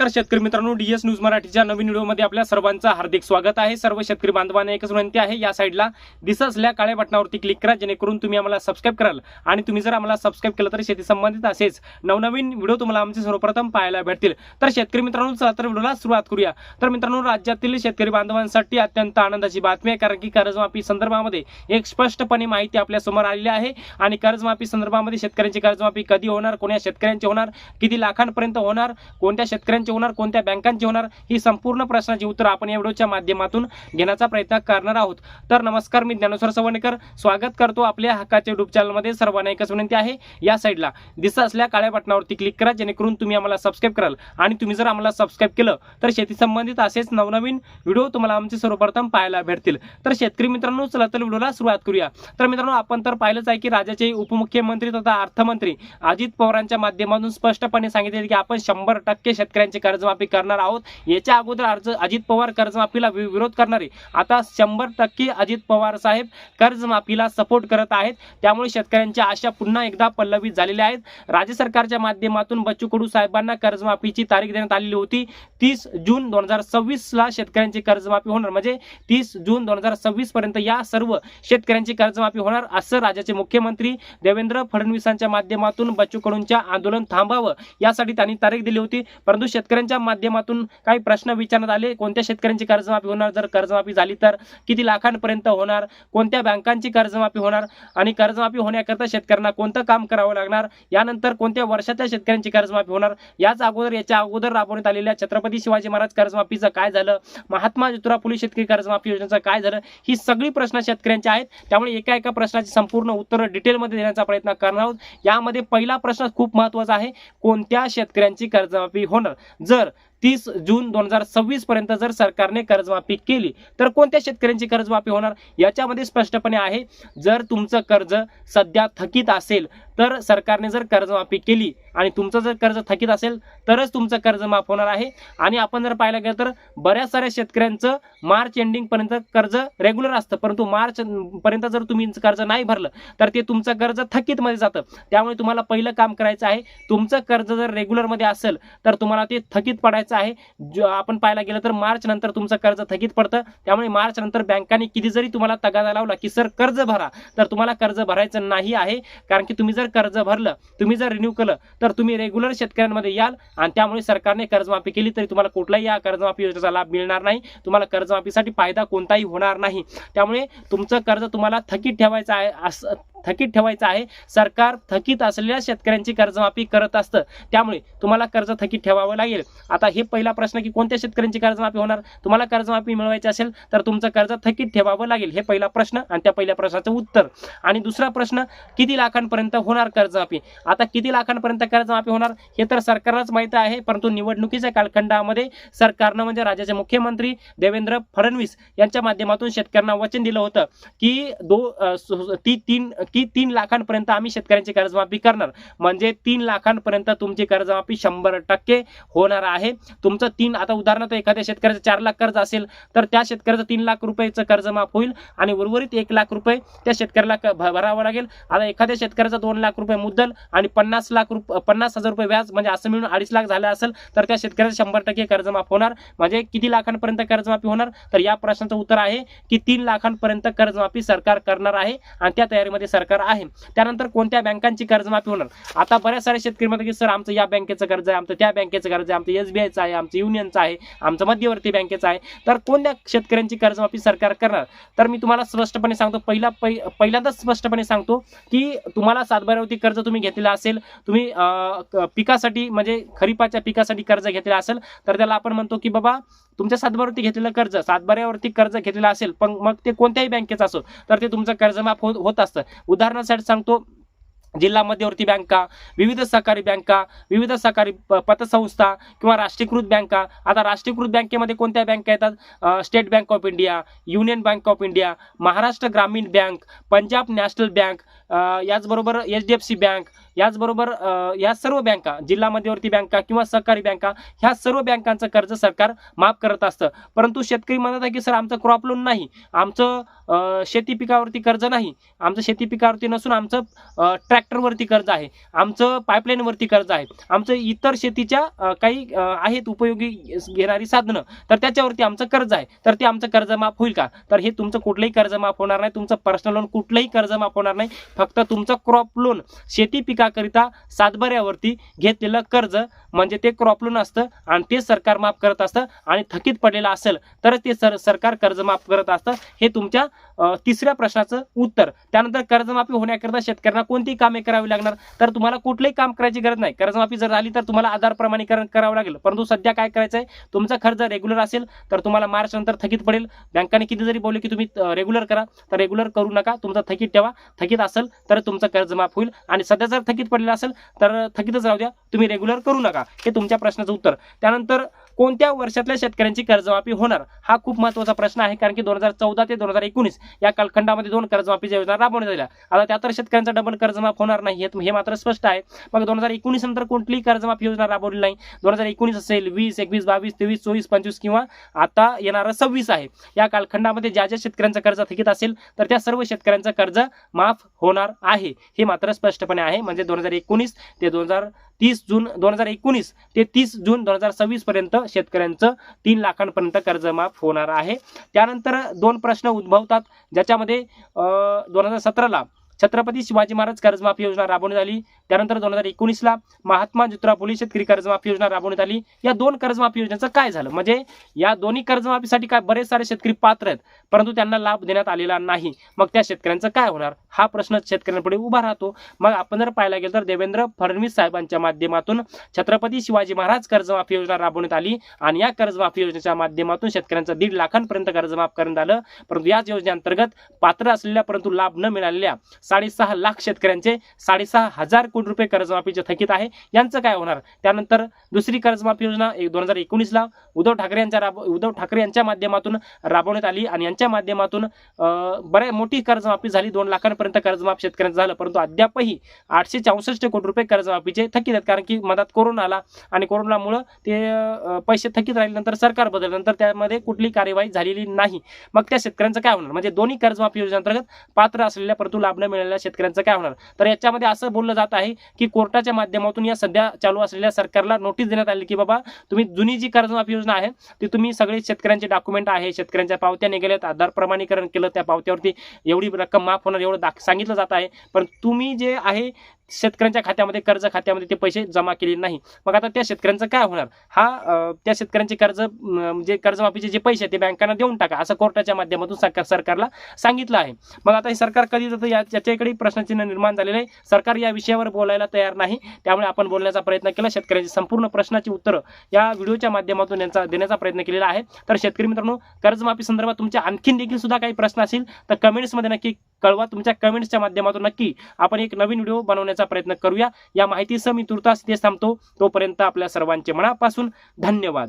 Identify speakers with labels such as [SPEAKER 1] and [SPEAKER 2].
[SPEAKER 1] नमस्कार शेतकरी मित्रांनो डीएस न्यूज मराठीच्या नवीन व्हिडिओमध्ये आपल्या सर्वांचं हार्दिक स्वागत आहे. सर्व शेतकरी बांधवांना एकच विनंती आहे या साईडला दिसत असल्या काळ्या बटनावरती क्लिक करा जेणेकरून तुम्ही आम्हाला सबस्क्राईब कराल. आणि तुम्ही जर आम्हाला सबस्क्राईब केलं तर शेती संबंधित असेच नवनवीन व्हिडिओ तुम्हाला आमचे सर्वप्रथम पाहायला भेटतील. तर शेतकरी मित्रांनो चला तर व्हिडिओला सुरुवात करूया. तर मित्रांनो राज्यातील शेतकरी बांधवांसाठी अत्यंत आनंदाची बातमी आहे कारण की कर्जमाफी संदर्भामध्ये एक स्पष्टपणे माहिती आपल्यासमोर आलेली आहे. आणि कर्जमाफी संदर्भामध्ये शेतकऱ्यांची कर्जमाफी कधी होणार कोण्या शेतकऱ्यांची होणार किती लाखांपर्यंत होणार कोणत्या शेतकऱ्यांची होणार कोणत्या बँकांची होणार ही संपूर्ण प्रश्नाची उत्तर आपण या व्हिडिओच्या माध्यमातून घेण्याचा प्रयत्न करणार आहोत. तर नमस्कार मी ज्ञानेश्वर सवणेकर. स्वागत करतो आपल्या हक्काच्या युट्यूब चॅनलमध्ये सर्वांना एकच विनंती आहे या साईडला दिसत असल्या काळ्या बटनावरती क्लिक करा जेणेकरून तुम्ही आम्हाला सबस्क्राईब कराल. आणि तुम्ही जर आम्हाला सबस्क्राईब केलं तर शेती संबंधित असेच नवनवीन व्हिडिओ तुम्हाला आमचे सर्वप्रथम पाहायला भेटतील. तर शेतकरी मित्रांनो चला तर व्हिडिओला सुरुवात करूया. तर मित्रांनो आपण तर पाहिलंच आहे की राज्याचे उपमुख्यमंत्री तथा अर्थमंत्री अजित पवारांच्या माध्यमातून स्पष्टपणे सांगितले की आपण शंभर टक्के शेतकऱ्यांचे कर्जमाफी करणार आहोत. याच्या अगोदर अर्ज अजित पवार कर्जमाफीला विरोध करणारे. आता शंभर टक्के अजित पवार साहेब कर्जमाफीला सपोर्ट करत आहेत. त्यामुळे शेतकऱ्यांच्या आशा पुन्हा एकदा पल्लवित झालेल्या आहेत. राज्य सरकारच्या माध्यमातून बच्चू कडू साहेबांना कर्जमाफीची तारीख देण्यात आलेली होती. तीस जून दोन हजार सव्वीस ला शेतकऱ्यांची कर्जमाफी होणार. म्हणजे तीस जून दोन हजार सव्वीस पर्यंत या सर्व शेतकऱ्यांची कर्जमाफी होणार असं राज्याचे मुख्यमंत्री देवेंद्र फडणवीसांच्या माध्यमातून बच्चू कडूंच्या आंदोलन थांबावं यासाठी त्यांनी तारीख दिली होती. परंतु शेतकरी शेतकऱ्यांच्या माध्यमातून काही प्रश्न विचारण्यात आले. कोणत्या शेतकऱ्यांची कर्जमाफी होणार? जर कर्जमाफी झाली तर किती लाखांपर्यंत होणार? कोणत्या बँकांची कर्जमाफी होणार? आणि कर्जमाफी होण्याकरता शेतकऱ्यांना कोणतं काम करावं लागणार? यानंतर कोणत्या वर्षाच्या शेतकऱ्यांची कर्जमाफी होणार? याच अगोदर याच्या अगोदर राबवण्यात आलेल्या छत्रपती शिवाजी महाराज कर्जमाफीचं काय झालं? महात्मा ज्योतिराव फुले शेतकरी कर्जमाफी योजनेचं काय झालं? ही सगळी प्रश्न शेतकऱ्यांची आहेत. त्यामुळे एका एका प्रश्नाची संपूर्ण उत्तर डिटेलमध्ये देण्याचा प्रयत्न करणार आहोत. यामध्ये पहिला प्रश्न खूप महत्त्वाचा आहे. कोणत्या शेतकऱ्यांची कर्जमाफी होणार? जर तीस जून दोन हजार सव्वीस पर्यंत जर सरकारने कर्जमाफी केली तर कोणत्या शेतकऱ्यांची कर्जमाफी होणार? याच्यामध्ये स्पष्टपणे आहे जर तुमचं कर्ज सध्या थकीत असेल तर सरकारने जर कर्जमाफी केली आणि तुमचं जर कर्ज थकीत असेल तरच तुमचं कर्ज माफ होणार आहे. आणि आपण जर पाहायला गेलं तर बऱ्याच साऱ्या शेतकऱ्यांचं मार्च एंडिंग पर्यंत कर्ज रेग्युलर असतं. परंतु मार्च पर्यंत जर तुम्ही कर्ज नाही भरलं तर ते तुमचं कर्ज थकीतमध्ये जातं. त्यामुळे तुम्हाला पहिलं काम करायचं आहे तुमचं कर्ज जर रेग्युलरमध्ये असेल तर तुम्हाला ते थकीत पडायचं आहे. जो आपण पाहायला गेलं तर मार्च नंतर तुमचं कर्ज थकीत पडतं. त्यामुळे मार्च नंतर बँकांनी किती जरी तुम्हाला तगादा लावला की सर कर्ज भरा. तर तुम्हाला कर्ज भरायचं नाही आहे. कारण की तुम्ही जर कर्ज भरलं तुम्ही जर रिन्यू केलं तर तुम्ही रेग्युलर शेतकऱ्यांमध्ये याल आणि त्यामुळे सरकारने कर्जमाफी केली तरी तुम्हाला कुठलाही या कर्जमाफी योजनेचा लाभ मिळणार नाही. तुम्हाला कर्जमाफीसाठी फायदा कोणताही होणार नाही. त्यामुळे तुमचं कर्ज तुम्हाला थकीत ठेवायचं आहे असं थकीत ठेवायचं आहे. सरकार थकीत असलेल्या शेतकऱ्यांची कर्जमाफी करत असतं. त्यामुळे तुम्हाला कर्ज थकीत ठेवावं लागेल. आता हे पहिला प्रश्न की कोणत्या शेतकऱ्यांची कर्जमाफी होणार? तुम्हाला कर्जमाफी मिळवायची असेल तर तुमचं कर्ज थकीत ठेवावं लागेल. हे पहिला प्रश्न आणि त्या पहिल्या प्रश्नाचं उत्तर. आणि दुसरा प्रश्न किती लाखांपर्यंत होणार कर्जमाफी? आता किती लाखांपर्यंत कर्जमाफी होणार? हे तर सरकारलाच माहिती आहे परंतु निवडणुकीच्या कालखंडामध्ये सरकारनं म्हणजे राज्याचे मुख्यमंत्री देवेंद्र फडणवीस यांच्या माध्यमातून शेतकऱ्यांना वचन दिलं होतं की दो ती तीन की तीन लाखांपर्यंत आम्ही शेतकऱ्यांची कर्जमाफी करणार. म्हणजे तीन लाखांपर्यंत तुमची कर्जमाफी शंभर टक्के होणार आहे. तुमचं तीन आता उदाहरणार्थ एखाद्या शेतकऱ्याचं चार लाख कर्ज असेल तर त्या शेतकऱ्याचं तीन लाख रुपयेचं कर्ज माफ होईल आणि उर्वरित एक लाख रुपये त्या शेतकऱ्याला भरावं लागेल. आता एखाद्या शेतकऱ्याचा दोन लाख रुपये मुद्दल आणि पन्नास लाख रुपये पन्नास हजार रुपये व्याज म्हणजे असं मिळून अडीच लाख झालं असेल तर त्या शेतकऱ्याचं शंभर टक्के कर्जमाफ होणार. म्हणजे किती लाखांपर्यंत कर्जमाफी होणार? तर या प्रश्नाचं उत्तर आहे की तीन लाखांपर्यंत कर्जमाफी सरकार करणार आहे आणि त्या तयारीमध्ये सरकार आहे. त्यानंतर कोणत्या बँकांची कर्जमाफी होणार? आता बऱ्याच साऱ्या शेतकरी म्हणतात की सर आमचं या बँकेचं कर्ज आहे आमचं त्या बँकेचं कर्ज आहे आमचं एसबीआयचं आहे आमचं युनियनचं आहे आमचं मध्यवर्ती बँकेचं आहे. तर कोणत्या शेतकऱ्यांची कर्जमाफी सरकार करणार? तर मी तुम्हाला स्पष्टपणे सांगतो पहिला पहिल्यांदाच स्पष्टपणे सांगतो की तुम्हाला सातबाऱ्यावरती कर्ज तुम्ही घेतलेलं असेल तुम्ही पिकासाठी म्हणजे खरीपाच्या पिकासाठी कर्ज घेतलेलं असेल तर त्याला आपण म्हणतो की बाबा तुमच्या सातबारावरती घेतलेलं कर्ज सातबाऱ्यावरती कर्ज घेतलेलं असेल पण मग ते कोणत्याही बँकेचं असो तर ते तुमचं कर्ज माफ होत होत असतं. उदाहरणासाठी सांगतो जिल्हा मध्यवर्ती बँका विविध सहकारी बँका विविध सहकारी पतसंस्था किंवा राष्ट्रीयकृत बँका. आता राष्ट्रीयकृत बँकेमध्ये कोणत्या बँका येतात? State Bank of India Union Bank of India Maharashtra ग्रामीण बँक पंजाब नॅशनल बँक याचबरोबर H D F C bank याचबरोबर या सर्व बँका जिल्हा मध्यवर्ती बँका किंवा सहकारी बँका ह्या सर्व बँकांचं कर्ज सरकार माफ करत असतं. परंतु शेतकरी म्हणत आहे की सर आमचं क्रॉप लोन नाही. आमचं शेती पिकावरती कर्ज नाही. आमचं शेती पिकावरती नसून आमचं ट्रॅक्टरवरती कर्ज आहे. आमचं पाईपलाईनवरती कर्ज आहे. आमचं इतर शेतीच्या काही आहेत उपयोगी घेणारी साधनं तर त्याच्यावरती आमचं कर्ज आहे. तर ते आमचं कर्ज माफ होईल का? तर हे तुमचं कुठलंही कर्ज माफ होणार नाही. तुमचं पर्सनल लोन कुठलंही कर्ज माफ होणार नाही. फक्त तुमचं क्रॉप लोन शेती पिकाकरिता सातबाऱ्यावरती घेतलेलं कर्ज म्हणजे ते क्रॉप लोन असतं आणि ते सरकार माफ करत असतं आणि थकीत पडलेलं असेल तर ते सर सरकार कर्ज माफ करत असतं. हे तुमच्या तिसऱ्या प्रश्नाचं उत्तर. त्यानंतर कर्जमाफी होण्याकरता शेतकऱ्यांना कोणती कामे करावी लागणार. तर तुम्हाला कुठलंही काम करायची गरज नाही. कर्जमाफी जर झाली तर तुम्हाला आधार प्रमाणीकरण करावं लागेल. परंतु सध्या काय करायचं आहे तुमचा खर्च रेग्युलर असेल तर तुम्हाला मार्च नंतर थकीत पडेल. बँकाने किती जरी बोलले की तुम्ही रेग्युलर करा तर रेग्युलर करू नका. तुमचा थकीत ठेवा. थकीत असेल तर तुमचं कर्ज माफ होईल. आणि सध्या जर थकीत पडलेलं असेल तर थकीतच राहू द्या. तुम्ही रेग्युलर करू नका हे तुमच्या प्रश्नाचं उत्तर. त्यानंतर कोणत्या वर्षातल्या शेतकऱ्यांची कर्जमाफी होणार? हा खूप महत्त्वाचा प्रश्न आहे कारण की दोन हजार चौदा ते दोन हजार एकोणीस या कालखंडामध्ये दोन कर्जमाफीच्या योजना राबवण्यात आल्या. आता त्या तर शेतकऱ्यांचा डबल कर्जमाफ होणार नाही हे हे मात्र स्पष्ट आहे. मग दोन हजार एकोणीस नंतर कोणतीही कर्जमाफी योजना राबवली नाही. दोन हजार एकोणीस असेल वीस एकवीस बावीस तेवीस चोवीस पंचवीस किंवा आता येणारं सव्वीस आहे. या कालखंडामध्ये ज्या ज्या शेतकऱ्यांचं कर्ज थकीत असेल तर त्या सर्व शेतकऱ्यांचं कर्ज माफ होणार आहे. हे मात्र स्पष्टपणे आहे. म्हणजे दोन हजार एकोणीस ते दोन हजार तीस जून दोन हजार एकोणीस ते तीस जून दोन हजार सव्वीस पर्यंत शेतकऱ्यांचं तीन लाखांपर्यंत कर्ज माफ होणार आहे. त्यानंतर दोन प्रश्न उद्भवतात ज्याच्यामध्ये दोन हजार सतराला छत्रपती शिवाजी महाराज कर्जमाफी योजना राबवण्यात आली. त्यानंतर दोन हजार एकोणीसला महात्मा ज्योतिराव फुले शेतकरी कर्जमाफी योजना राबवण्यात आली. या दोन कर्जमाफी योजनेचं काय झालं? म्हणजे या दोन्ही कर्जमाफीसाठी काय बरेच सारे शेतकरी पात्र आहेत परंतु त्यांना लाभ देण्यात आलेला नाही. मग त्या शेतकऱ्यांचं काय होणार? हा प्रश्न शेतकऱ्यांपुढे उभा राहतो. मग आपण जर पाहायला गेलं तर देवेंद्र फडणवीस साहेबांच्या माध्यमातून छत्रपती शिवाजी महाराज कर्जमाफी योजना राबवण्यात आली आणि या कर्जमाफी योजनेच्या माध्यमातून शेतकऱ्यांचं दीड लाखांपर्यंत कर्जमाफ करण्यात आलं. परंतु याच योजनेअंतर्गत पात्र असलेल्या परंतु लाभ न मिळालेल्या साडेसहा लाख शेतकऱ्यांचे साडेसहा हजार कोटी रुपये कर्जमाफीचे थकीत आहे. यांचं काय होणार? त्यानंतर दुसरी कर्जमाफी योजना दोन हजार एकोणीसला उद्धव ठाकरे यांच्या राब उद्धव ठाकरे यांच्या माध्यमातून राबवण्यात आली आणि यांच्या माध्यमातून बऱ्या मोठी कर्जमाफी झाली. दोन लाखांपर्यंत कर्जमाफ शेतकऱ्यांचं झालं. परंतु अद्यापही आठशे चौसष्ट कोटी रुपये कर्जमाफीचे थकीत आहेत. कारण की मधात कोरोना आला आणि कोरोनामुळं ते पैसे थकीत राहिल्यानंतर सरकार बदलल्यानंतर त्यामध्ये कुठली कार्यवाही झालेली नाही. मग त्या शेतकऱ्यांचं काय होणार? म्हणजे दोन्ही कर्जमाफी योजनेअंतर्गत पात्र असलेल्या परंतु लाभ न मिळालेल्या शेतकऱ्यांचं काय होणार? तर याच्यामध्ये असं बोललं जात आहे की कोर्टाच्या माध्यमातून या सध्या चालू असलेल्या सरकारला नोटीस देण्यात आली की बाबा तुम्ही जुनी जी कर्जमाफी योजना आहे ती तुम्ही सगळे शेतकऱ्यांचे डॉक्युमेंट आहे शेतकऱ्यांच्या पावत्या निघाल्यात आधार प्रमाणीकरण केलं त्या पावत्यावरती एवढी रक्कम माफ होणार एवढं दाख सांगितलं जात आहे. पण तुम्ही जे आहे शेतकऱ्यांच्या खात्यामध्ये कर्ज खात्यामध्ये ते पैसे जमा केले नाही. मग आता त्या शेतकऱ्यांचं काय होणार? हा त्या शेतकऱ्यांचे कर्ज म्हणजे कर्जमाफीचे जे पैसे आहेत ते बँकांना देऊन टाका असं कोर्टाच्या माध्यमातून सरकार सरकारला सांगितलं आहे. मग आता हे सरकार कधी जातं? या याच्याकडे प्रश्नचिन्ह निर्माण झालेलं आहे. सरकार या विषयावर बोलायला तयार नाही. त्यामुळे आपण बोलण्याचा प्रयत्न केला. शेतकऱ्यांची संपूर्ण प्रश्नाची उत्तरं या व्हिडिओच्या माध्यमातून यांचा देण्याचा प्रयत्न केलेला आहे. तर शेतकरी मित्रांनो कर्जमाफी संदर्भात तुमच्या आणखीन देखील सुद्धा काही प्रश्न असतील तर कमेंट्समध्ये नक्की कळवा. तुमच्या कमेंट्सच्या माध्यमातून नक्की आपण एक नवीन व्हिडिओ बनवण्याचा प्रयत्न करूया. या माहितीसह मी तुर्तास इथेच थांबतो. तोपर्यंत आपल्या सर्वांचे मनापासून धन्यवाद.